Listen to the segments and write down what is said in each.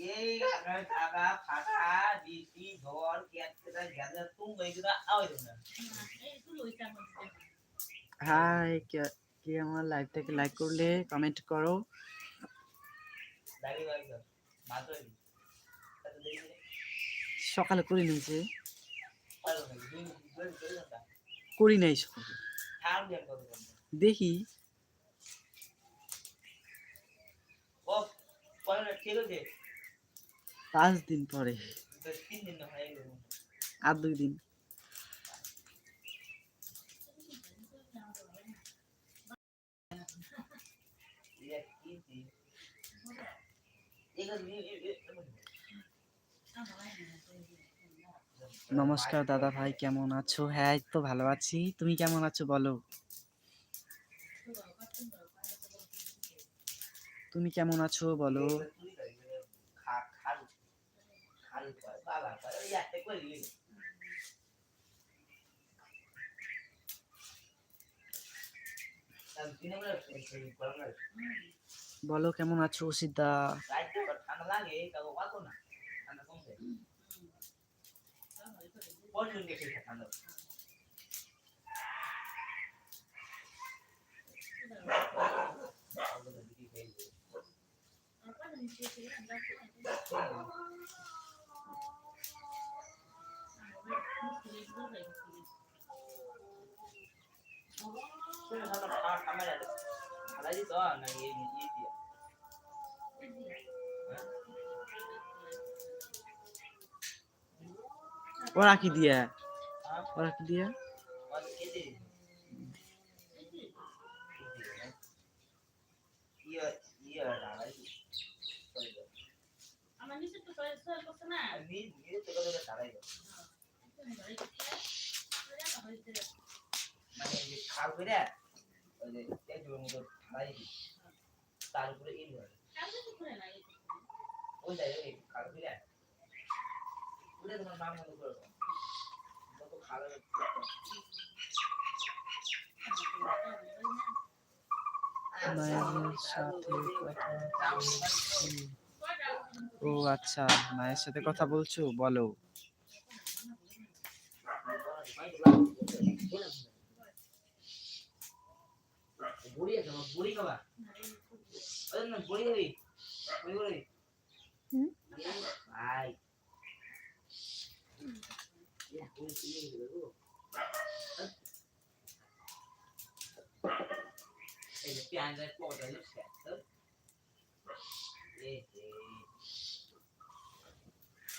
এই টাকা ফাটা তুম না। হাই কে কে আমার লাইভটাকে লাইক করলে কমেন্ট করো। সকালে করে নিয়েছে করি নাই সকালে। দেখি। ও ঠিক আছে? পাঁচ দিন পরে। আর দুই দিন। নমস্কার দাদা ভাই, কেমন আছো? হ্যাঁ তো ভালো আছি। তুমি কেমন আছো বলো? তুমি কেমন আছো বলো খা খাল খাল বাবা ইয়াতে করি বলো কেমন আছো সিদ্ধা? ঠান্ডা লাগে তাও কত না ঠান্ডা কমছে কোন দিন গেছে ঠান্ডা খালাই দিত না এই এই দিয়ে ওরা কি দিয়া? ওরা কি দিয়া? আমার নিচে তো সয়াল করছে না। আমি তো কথা দাঁড়াই মায়ের সাথে কথা ও আচ্ছা মায়ের সাথে কথা বলছো? বলো। বুড়ি আছে আমার বুড়ি খাবা ওই না বুড়ি খাবি বুড়ি খাবি হুম? ভাই ইয়া বুড়ি কি গো এই যে পেঁয়াজ আর পড়া হলো শেষ এই যে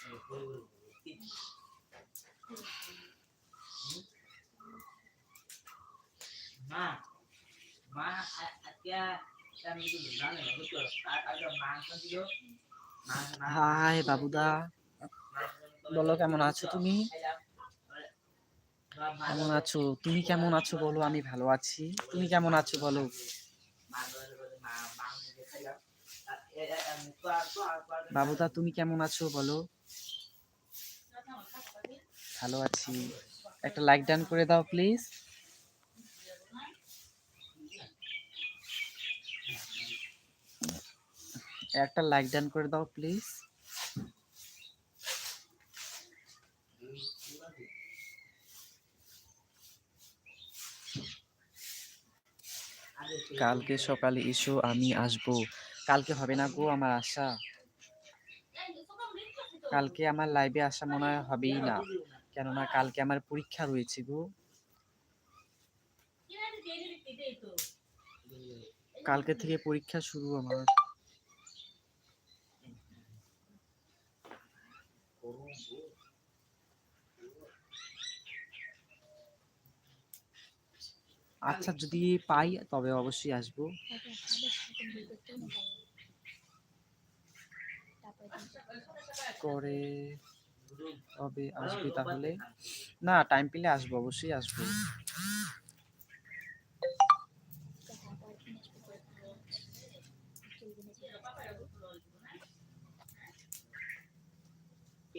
এই বুড়ি বুড়ি মা মা আজকে আমি কিছু জানি না বুঝছ? কালকে মাংস ছিল। হাই বাবুদা। বলো কেমন আছো তুমি? কেমন আছো? তুমি কেমন আছো বলো আমি ভালো আছি। তুমি কেমন আছো বলো? বাবুদা তুমি কেমন আছো বলো? ভালো আছি। একটা লাইক ডান করে দাও প্লিজ। একটা লাইক ডান করে দাও, প্লিজ। কালকে সকালে এসো, আমি আসব। কালকে হবে না গো আমার আশা। কালকে আমার লাইভে আসা মনে হয় হবেই না। কেননা কালকে আমার পরীক্ষা রয়েছে গো। কালকে থেকে পরীক্ষা শুরু আমার। আচ্ছা যদি পাই, তবে অবশ্যই আসব। করে তবে আসবে তাহলে? না টাইম পেলে আসব, অবশ্যই আসব তাই তাই দেবে দাম দাম না তাই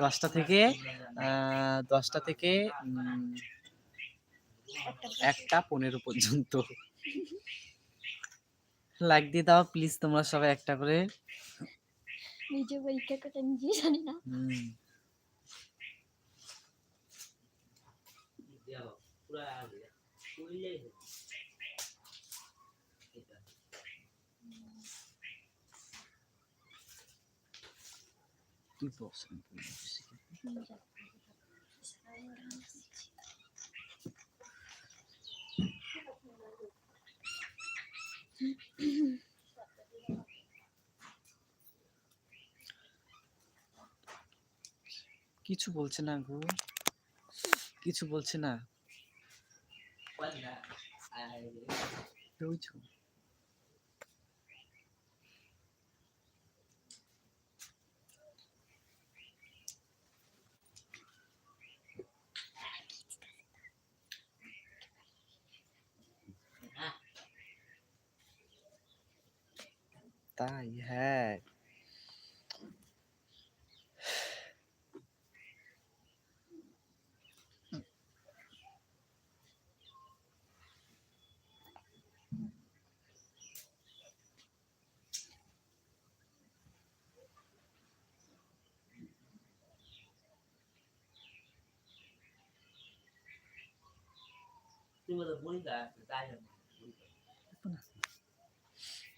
দশটা থেকে আহ, দশটা থেকে একটা পনেরো পর্যন্ত। লাইক দিয়ে দাও প্লিজ তোমরা সবাই একটা করে। নিজে পরীক্ষা করতে নিজে জানি না। পুরা দিচ্ছি। কিছু বলছে না গো কিছু বলছে না thought you had. He was a bully guy, had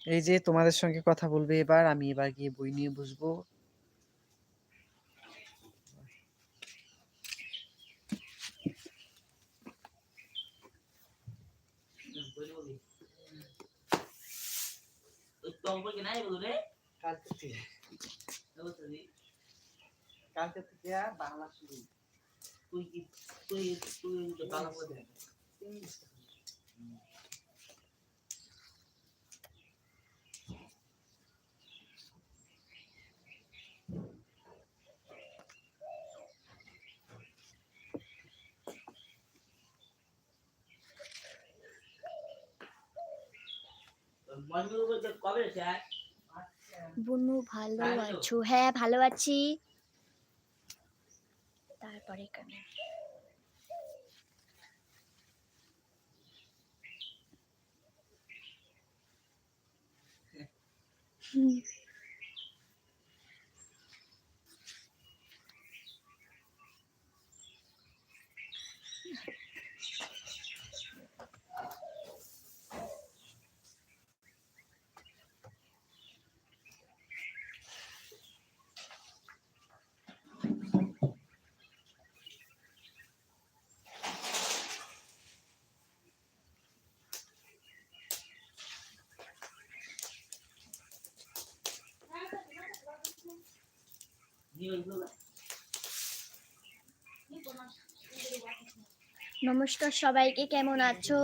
এই যে তোমাদের সঙ্গে কথা বলবে এবার আমি এবার গিয়ে বই নিয়ে বসবো বলি বলো কালকে থেকে বাংলা শুরু তুই কি তুই তুই তো বনু ভালো? আছো? হ্যাঁ ভালো আছি। তারপরে কেন? হুম, নমস্কার সবাইকে কেমন আছো?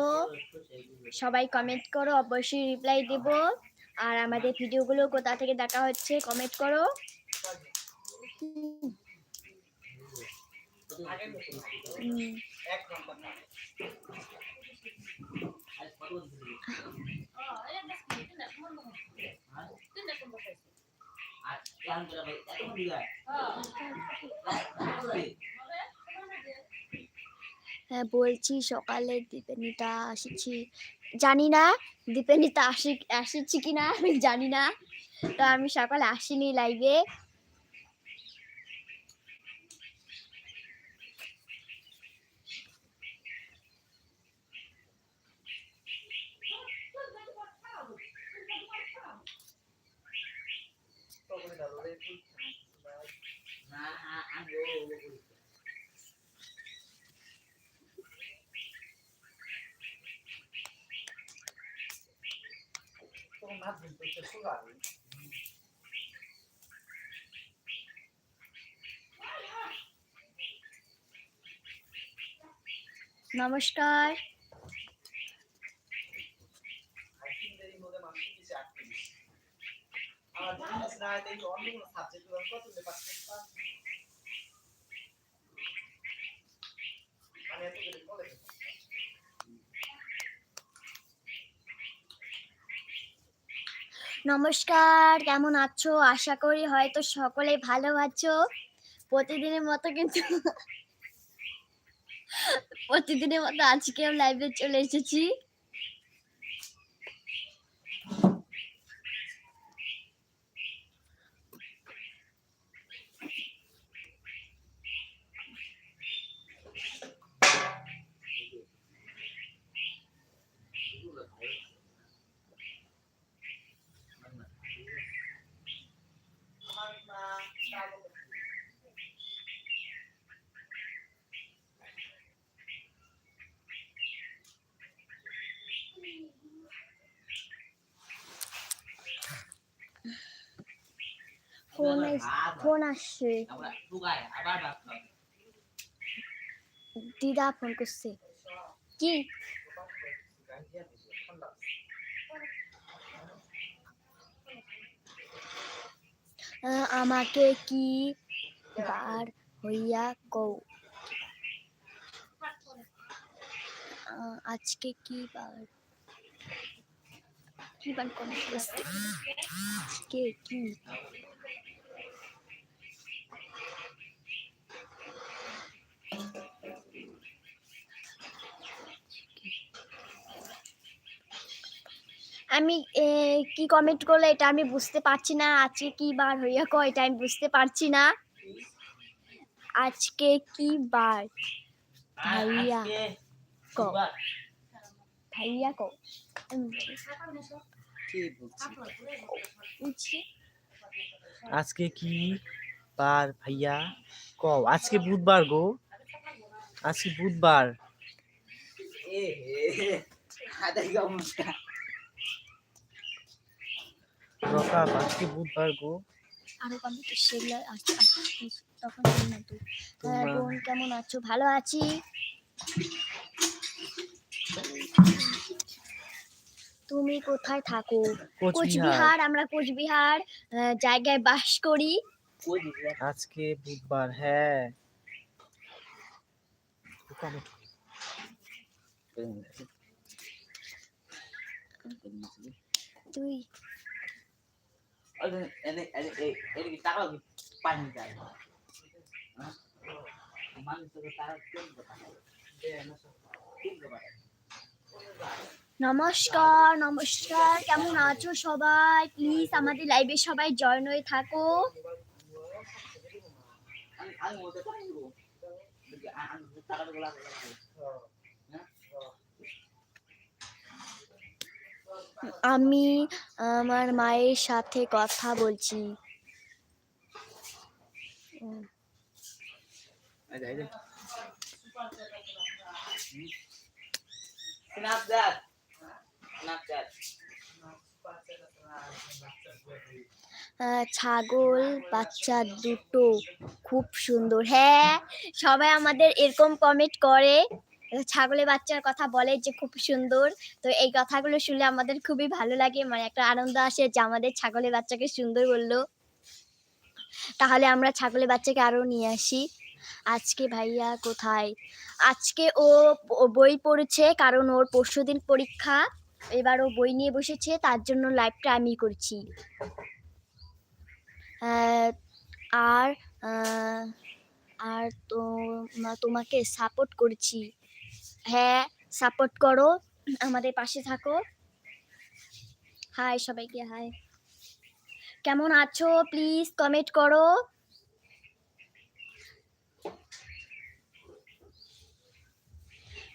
সবাই কমেন্ট করো অবশ্যই রিপ্লাই দেব। আর আমাদের ভিডিওগুলো কোথা থেকে দেখা হচ্ছে কমেন্ট করো। হুম, হ্যাঁ বলছি, সকালে দীপেনিতা আসছি। জানি না দীপেনিতা আসি, আসেছি কিনা, আমি জানি না। তো আমি সকালে আসিনি লাইভে নমস্কার। নমস্কার কেমন আছো? আশা করি হয়তো সকলে ভালো আছো। প্রতিদিনের মতো কিন্তু প্রতিদিনের মতো আজকেও লাইভে চলে এসেছি। ফোন আসছে আমরা টুকায় আবার ডাকতে হবে দিদা ফোন করছে কি আহ, আমাকে কি বার হইয়া কও আহ, আজকে কি বার কি বার কোন কে কি আমি এ, কি কমেন্ট করলে এটা আমি বুঝতে পারছি না। আজকে কি বার হইয়া কয় এটা আমি বুঝতে পারছি না। আজকে কি বার? ভাইয়া। দুবার। ভাইয়া কি। আজকে কি বার ভাইয়া কও? আজকে বুধবার গো। আজকে বুধবার। আজকে বুধবার গো আরও কমেন্ট সেগুলো আসছে আসছে, তখন না তুই। হ্যাঁ, বোন কেমন আছো? ভালো আছি। তুমি কোথায় থাকো? কোচবিহার কোচবিহার। আমরা কোচবিহার জায়গায় বাস করি। আজকে বুধবার হ্যাঁ। তুই এদিকে টাকা পানি যায় দেয় নমস্কার নমস্কার কেমন আছো সবাই? প্লিজ আমাদের লাইভে সবাই জয়েন হয়ে থাকো। আমি আমি আমার মায়ের সাথে কথা বলছি। ছাগল, বাচ্চা দুটো খুব সুন্দর। হ্যাঁ সবাই আমাদের এরকম কমেন্ট করে। ছাগলের বাচ্চার কথা বলে যে খুব সুন্দর। তো এই কথাগুলো শুনলে আমাদের খুবই ভালো লাগে মানে একটা আনন্দ আসে যে আমাদের ছাগলের বাচ্চাকে সুন্দর বলল। তাহলে আমরা ছাগলের বাচ্চাকে আরও নিয়ে আসি। আজকে ভাইয়া কোথায়? আজকে ও ও বই পড়েছে, কারণ ওর পরশুদিন পরীক্ষা। এবার ও বই নিয়ে বসেছে, তার জন্য লাইভটা আমি করছি। আর আর তো তোমাকে সাপোর্ট করছি। হ্যাঁ সাপোর্ট করো, আমাদের পাশে থাকো। হাই সবাইকে হাই কেমন আছো? প্লিজ কমেন্ট করো।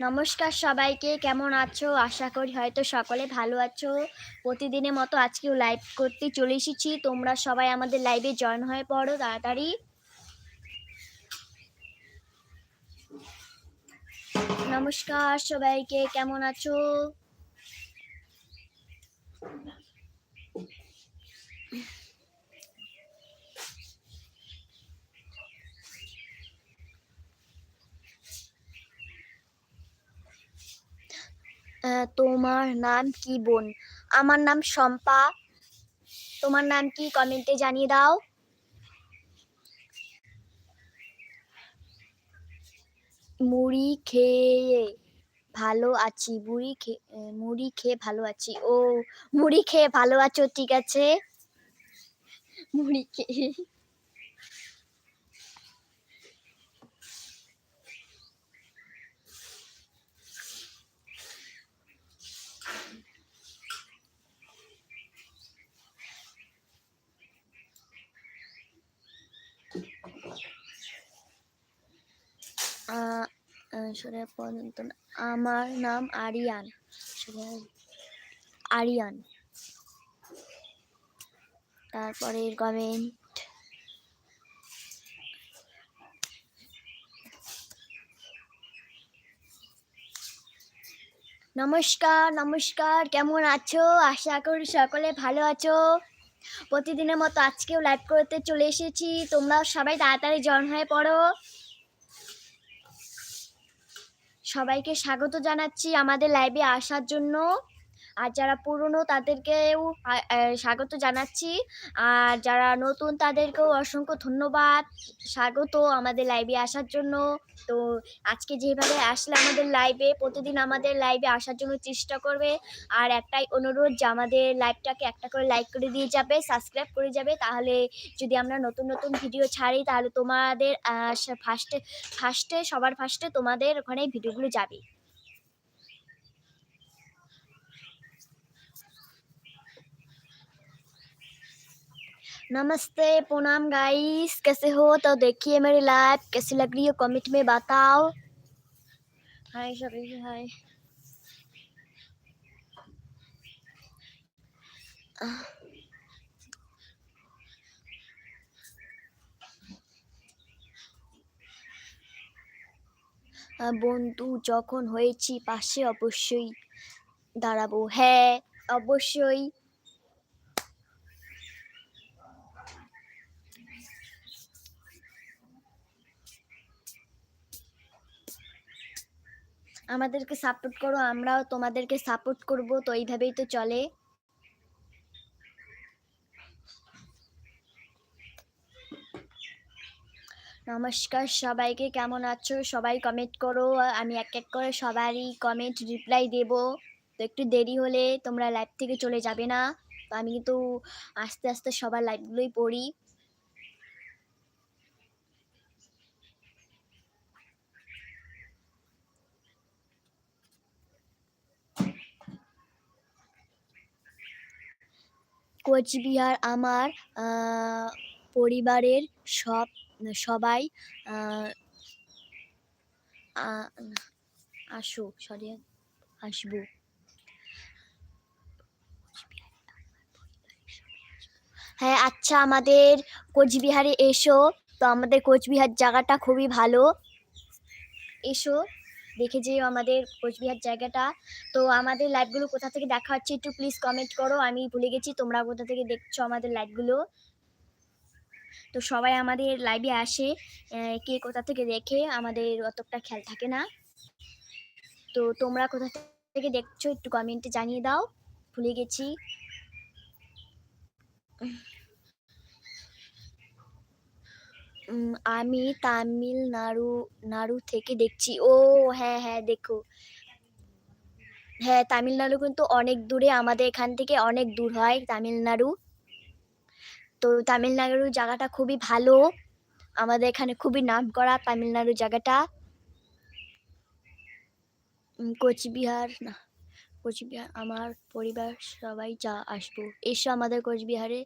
নমস্কার সবাইকে, কেমন আছো? আশা করি হয়তো সকলে ভালো আছো। প্রতিদিনের মতো আজকেও লাইভ করতে চলে এসেছি। তোমরা সবাই আমাদের লাইভে জয়েন হয়ে পড়ো তাড়াতাড়ি। নমস্কার সবাইকে, কেমন আছো? তোমার নাম কি বোন? আমার নাম শম্পা। তোমার নাম কি? কমেন্টে জানিয়ে দাও। মুড়ি খেয়ে ভালো আছি মুড়ি খেয়ে মুড়ি খেয়ে ভালো আছি। ও, মুড়ি খেয়ে ভালো আছো, ঠিক আছে? মুড়ি খেয়ে আ- আহ, সরে পর্যন্ত আমার নাম আরিয়ান। আরিয়ান। তারপরে কমেন্ট নমস্কার নমস্কার, কেমন আছো? আশা করি সকলে ভালো আছো। প্রতিদিনের মতো আজকেও লাইভ করতে চলে এসেছি। তোমরাও সবাই তাড়াতাড়ি জয়েন হয়ে পড়ো। সবাইকে স্বাগত জানাচ্ছি আমাদের লাইভে আসার জন্য। আর যারা পুরনো তাদেরকেও স্বাগত জানাচ্ছি। আর যারা নতুন তাদেরকেও অসংখ্য ধন্যবাদ। স্বাগত আমাদের লাইভে আসার জন্য। তো আজকে যেভাবে আসলে আমাদের লাইভে প্রতিদিন আমাদের লাইভে আসার জন্য চেষ্টা করবে। আর একটাই অনুরোধ যে আমাদের লাইভটাকে একটা করে লাইক করে দিয়ে যাবে সাবস্ক্রাইব করে যাবে। তাহলে যদি আমরা নতুন নতুন ভিডিও ছাড়ি, তাহলে তোমাদের ফার্স্টে ফার্স্টে সবার ফার্স্টে তোমাদের ওখানে ভিডিওগুলো যাবে। नमस्ते प्रणाम गाइस कैसे हो तो देखिए मेरी लाइव कैसी लग रही है कमेंट में बताओ हाय सभी हाय আহ, বন্ধু যখন হয়েছি পাশে অবশ্যই দাঁড়াবো হ্যাঁ অবশ্যই আমাদেরকে সাপোর্ট করো, আমরাও তোমাদেরকে সাপোর্ট করব, তো এইভাবেই তো চলে। নমস্কার সবাইকে, কেমন আছো? সবাই কমেন্ট করো, আমি এক এক করে সবারই কমেন্ট রিপ্লাই দেব। তো একটু দেরি হলে তোমরা লাইভ থেকে চলে যাবে না। তো আমি কিন্তু আস্তে আস্তে সবার লাইভগুলোই পড়ি। কোচবিহার আমার পরিবারের সব, সবাই আসো সরি আসব। হ্যাঁ আচ্ছা আমাদের কোচবিহারে এসো। তো আমাদের কোচবিহার জায়গাটা খুবই ভালো। এসো। দেখে যেও আমাদের কোচবিহার জায়গাটা। তো আমাদের লাইভগুলো কোথা থেকে দেখা হচ্ছে একটু প্লিজ কমেন্ট করো, আমি ভুলে গেছি, তোমরা কোথা থেকে দেখছ আমাদের লাইভগুলো তো সবাই আমাদের লাইভে আসে কে কোথা থেকে দেখে, আমাদের অতটা খেয়াল থাকে না। তো তোমরা কোথা থেকে দেখছ একটু কমেন্টে জানিয়ে দাও, ভুলে গেছি। আমি তামিলনাড়ু নাড়ু থেকে দেখছি। ও হ্যাঁ হ্যাঁ দেখো। হ্যাঁ তামিলনাড়ু কিন্তু অনেক দূরে, আমাদের এখান থেকে অনেক দূর হয় তামিলনাড়ু তো তামিলনাড়ু জায়গাটা খুবই ভালো। আমাদের এখানে খুবই নাম করা তামিলনাড়ু জায়গাটা। কোচবিহার, না, কোচবিহার, আমার পরিবার সবাই যা আসব। এসো আমাদের কোচবিহারে।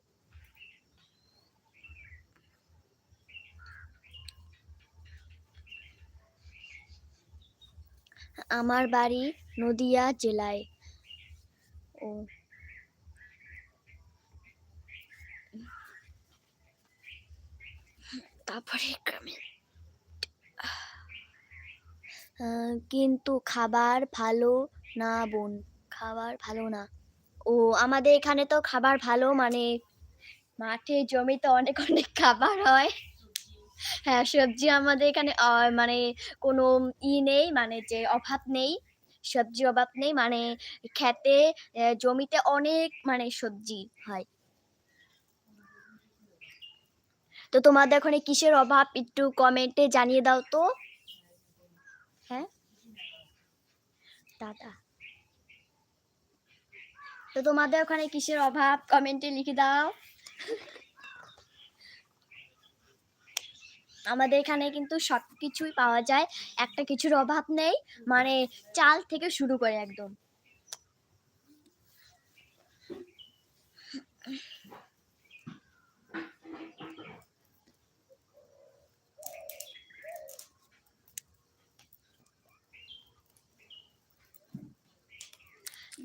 আমার বাড়ি নদিয়া জেলায়। ও। তারপরে গ্রামে। কিন্তু খাবার ভালো না, বোন। খাবার ভালো না। ও, আমাদের এখানে তো খাবার ভালো মানে মাঠে, জমিতে অনেক অনেক খাবার হয়। হ্যাঁ সবজি আমাদের এখানে আহ, মানে কোনো ই নেই মানে যে অভাব নেই সবজি অভাব নেই মানে খেতে জমিতে অনেক মানে সবজি হয়। তো তোমাদের ওখানে কিসের অভাব? একটু কমেন্টে জানিয়ে দাও তো। হ্যাঁ? দাদা। তো তোমাদের ওখানে কিসের অভাব? কমেন্টে লিখে দাও। আমাদের এখানে কিন্তু সব কিছুই পাওয়া যায়। একটা কিছুর অভাব নেই মানে চাল থেকে শুরু করে একদম।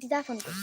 দিদা ফোন করছে।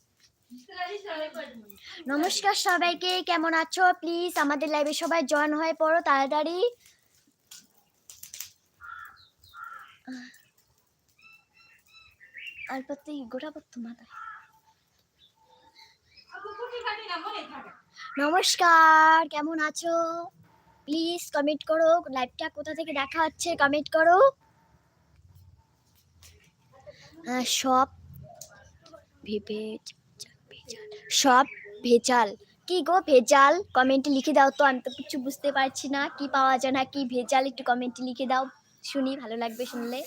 নমস্কার সবাইকে, কেমন আছো? প্লিজ আমাদের লাইভে সবাই জয়েন হয়ে পড়ো তাড়াতাড়ি। আর গোটা নমস্কার, কেমন আছো? প্লিজ কমেন্ট করো লাইভটা কোথা থেকে দেখা হচ্ছে কমেন্ট করো। সব ভেজাল সব ভেজাল। কি গো ভেজাল? কমেন্টে লিখে দাও তো, আমি তো কিছু বুঝতে পারছি না। কি পাওয়া যায় না, কি ভেজাল? একটু কমেন্টে লিখে দাও। শুনি, ভালো লাগবে শুনলে।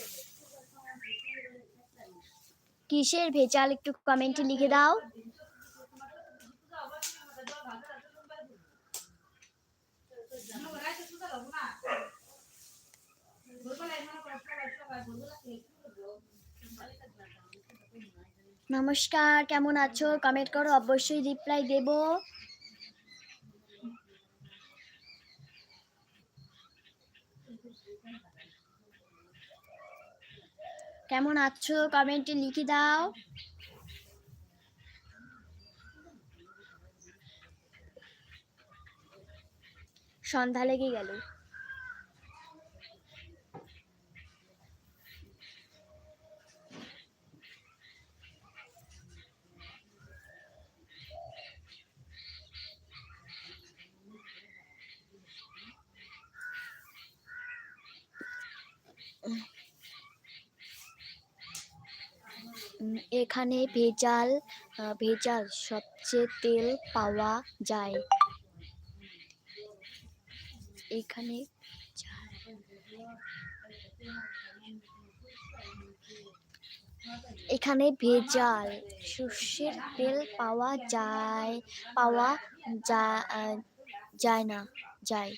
কিসের ভেজাল? একটু কমেন্টে লিখে দাও। নমস্কার, কেমন আছো? কমেন্ট করো, অবশ্যই রিপ্লাই দেব। কেমন আছো? কমেন্টে লিখে দাও। সন্ধ্যা লেগে গেল। এখানে ভেজাল ভেজাল সবচেয়ে তেল পাওয়া যায়। এখানে এখানে ভেজাল সর্ষের তেল পাওয়া যায় পাওয়া যায় না, যায়।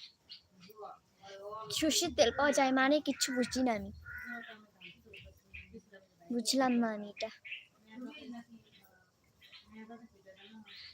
সর্ষের তেল পাওয়া যায় মানে কিচ্ছু বুঝি না আমি। বুঝলাম না আমি এটা।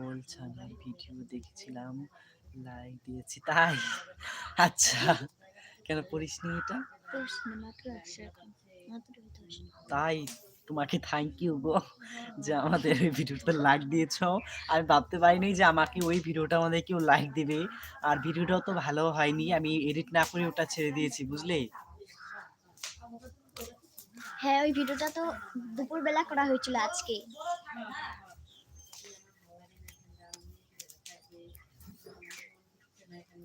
ছাগল ছানার ভিডিও দেখেছিলাম? লাইক দিয়েছি তাই? আচ্ছা কেন এটা? এখন। মাত্র দশ তাই তোমাকে থ্যাংক ইউ গো যে আমাদের এই ভিডিওতে লাইক দিয়েছ। আমি ভাবতে পারিনি যে আমাকে ওই ভিডিওটা আমাদের কেউ লাইক দিবে। আর ভিডিওটাও তো ভালো হয়নি আমি এডিট না করে ওটা ছেড়ে দিয়েছি বুঝলে? হ্যাঁ ওই ভিডিওটা তো দুপুরবেলা করা হয়েছিল আজকে কাজগুলো সে ভালো আকর্ষণ ভাবে এসছে না সে আকর্ষণ একটা করে মাসের পিছনে বিভিন্ন একটা খরচা করতে তখন তো তাই হুম তারপরে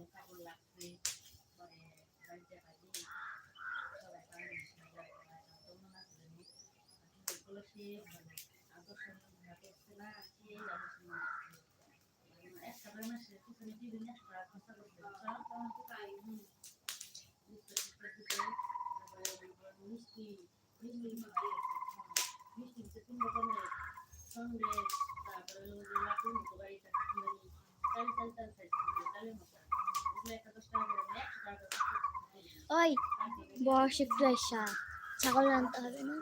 মিষ্টি মিষ্টি তিন রকমের সন্দেশ তারপরে লাটু মতো ওই বয়স একটু এসা। ছাগল আনতে হবে না?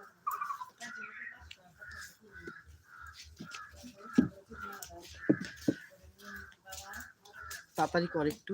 তাড়াতাড়ি কর একটু।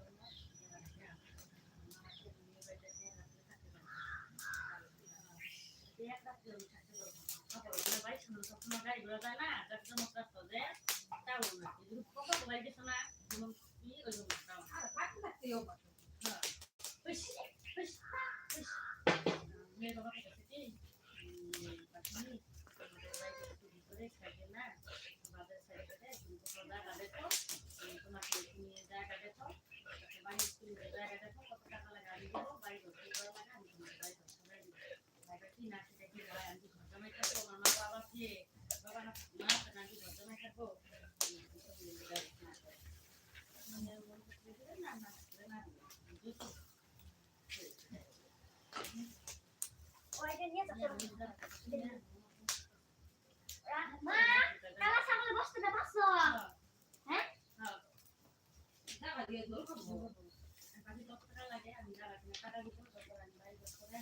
তুমি লাটাটা খরচা করে দেবো তো বাড়ি যাবে চলো হ্যাঁ হয়ে গেছে কাকা তিন তিন লাগানি টাইস লাগানি বাথরুম পানি না দেয় রুমে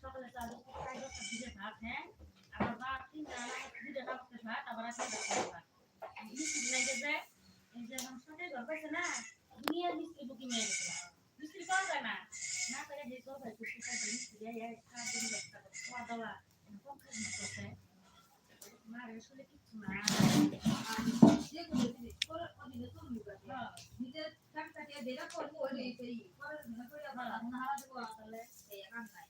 সকালে ভাত হ্যাঁ? আবার ভাত তিনটা ভিজে ভাত ভাত আবার আসলে ভাত। মিস্ত্রি লাগে যে আমার সাথে ঘর পাইছে না দুনিয়ার মিস্ত্রি বুকিং হয়ে গেছে। যায় না না করে যে তো ভাই কুস্তি কাজ মিস্ত্রি এই কাজ দিন একটা খাওয়া দাওয়া এরকম কাজ করতে মার আসলে কিছু না যেগুলো জিনিস করে ওদিকে তুমি বাকি নিজের টাকা দিয়ে দেরা করব ওই সেই করে না করে আবার মনে হারা দেবো আসলে এই কাম নাই